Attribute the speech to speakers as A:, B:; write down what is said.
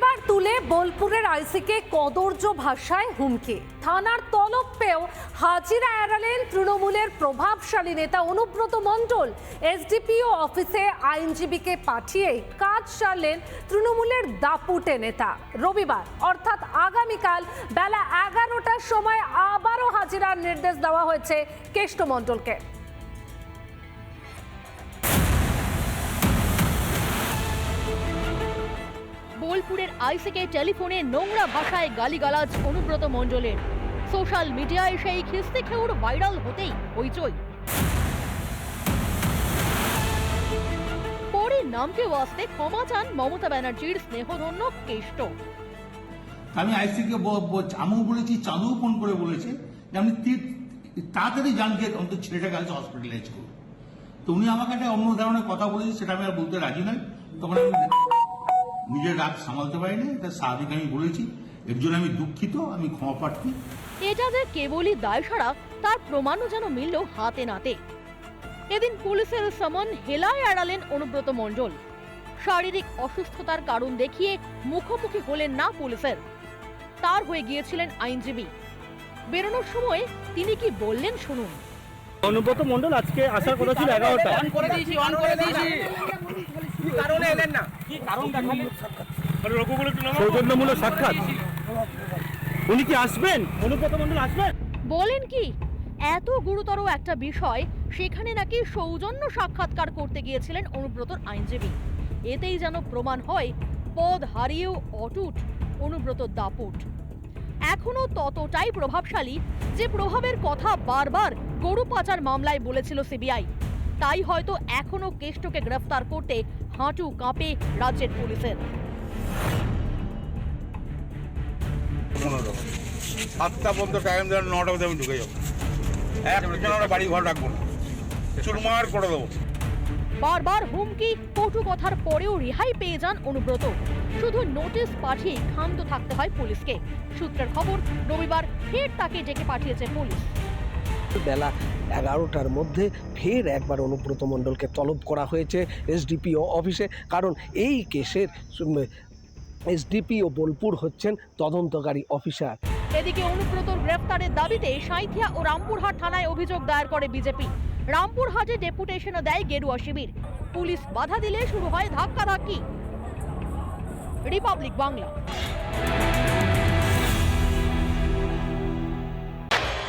A: পরিবার তুলে বোলপুরের আইসিকে কদর্য ভাষায় হুমকি। থানার তলব পেয়েও হাজিরা এড়ালেন তৃণমূলের প্রভাবশালী নেতা অনুব্রত মণ্ডল। এসডিপিও অফিসে আইনজীবীকে পাঠিয়ে কাজ সারলেন তৃণমূলের দাপুটে নেতা। রবিবার, অর্থাৎ আগামীকাল বেলা এগারোটার সময় আবারও হাজিরার নির্দেশ দেওয়া হয়েছে কেষ্ট মণ্ডলকে।
B: বোলপুরের আইসিকে টেলিফোনে নোংরা ভাষায় গালিগালাজ অনুব্রত মণ্ডলের। সোশ্যাল মিডিয়ায় সেই খিস্তি খেউর ভাইরাল হতেই হইচই। পরে নামকে ওয়াস্তে ক্ষমা চান মমতা ব্যানার্জির স্নেহধন্য কেষ্ট।
C: আমি আইসিকে আমিও বলেছি চাঁদু ফোন করে বলেছে যে তি- তাড়াতাড়ি জানকে অন্তত ছেলেটাকে আজ হসপিটালাইজ করুন। তো উনি আমাকে একটা অন্য ধরনের কথা বলেছে, সেটা আমি আর বলতে রাজি নই। তখন আমি নিজের রাগ সামালতে পারিনি এটা স্বাভাবিক আমি বলেছি। এর জন্য আমি দুঃখিত আমি ক্ষমা প্রার্থী।
B: এটা যে কেবলই দায় সারা তার প্রমাণও যেন মিলল হাতে নাতে। এদিন পুলিশের সমন হেলায় এড়ালেন অনুব্রত মণ্ডল। শারীরিক অসুস্থতার কারণ দেখিয়ে মুখোমুখি হলেন না পুলিশের। তার হয়ে গিয়েছিলেন আইনজীবী। বেরোনোর সময় তিনি কি বললেন শুনুন।
D: অনুব্রত মন্ডল আজকে আসার কথা ছিল এগারোটা।
E: অন করে দিয়েছি অন করে দিয়েছি কি কারণে এলেন না
D: সৌজন্যমূলক সাক্ষাৎ? উনি কি আসবেন? অনুব্রত মন্ডল আসবেন?
B: বলেন কি এত গুরুতর একটা বিষয় সেখানে নাকি সৌজন্য সাক্ষাৎকার করতে গিয়েছিলেন অনুব্রতর আইনজীবী। এতেই যেন প্রমাণ হয় পদ হারিয়েও অটুট অনুব্রত দাপুট। এখনও ততটাই প্রভাবশালী যে প্রভাবের কথা বারবার গরু পাচার মামলায় বলেছিল সিবিআই। তাই হয়তো এখনও কেষ্টকে গ্রেফতার করতে হাঁটু কাঁপে রাজ্যের পুলিশের।
F: সাতটা পর্যন্ত টাইম দেন নটা মধ্যে আমি ঢুকে যাব। একটা আমরা বাড়ি ঘর রাখব না। চুরমার করে দেবো।
B: বারবার হুমকি কটু কথার পরেও রেহাই পেয়ে যান অনুব্রত। শুধু নোটিশ পাঠিয়ে ক্ষান্ত থাকতে হয় পুলিশকে। সূত্রের খবর রবিবার ফের তাকে ডেকে পাঠিয়েছে পুলিশ।
G: বেলা এগারোটার মধ্যে ফের একবার অনুব্রত মণ্ডলকে তলব করা হয়েছে এসডিপিও অফিসে। কারণ এই কেসের এসডিপিও বোলপুর হচ্ছেন তদন্তকারী অফিসার।
B: এদিকে অনুব্রতর গ্রেফতারের দাবিতে সাঁইথিয়া ও রামপুরহাট থানায় অভিযোগ দায়ের করে বিজেপি। রামপুরহাটে ডেপুটেশনও দেয় গেরুয়া শিবির। পুলিশ বাধা দিলে শুরু হয় ধাক্কাধাক্কি। রিপাবলিক বাংলা।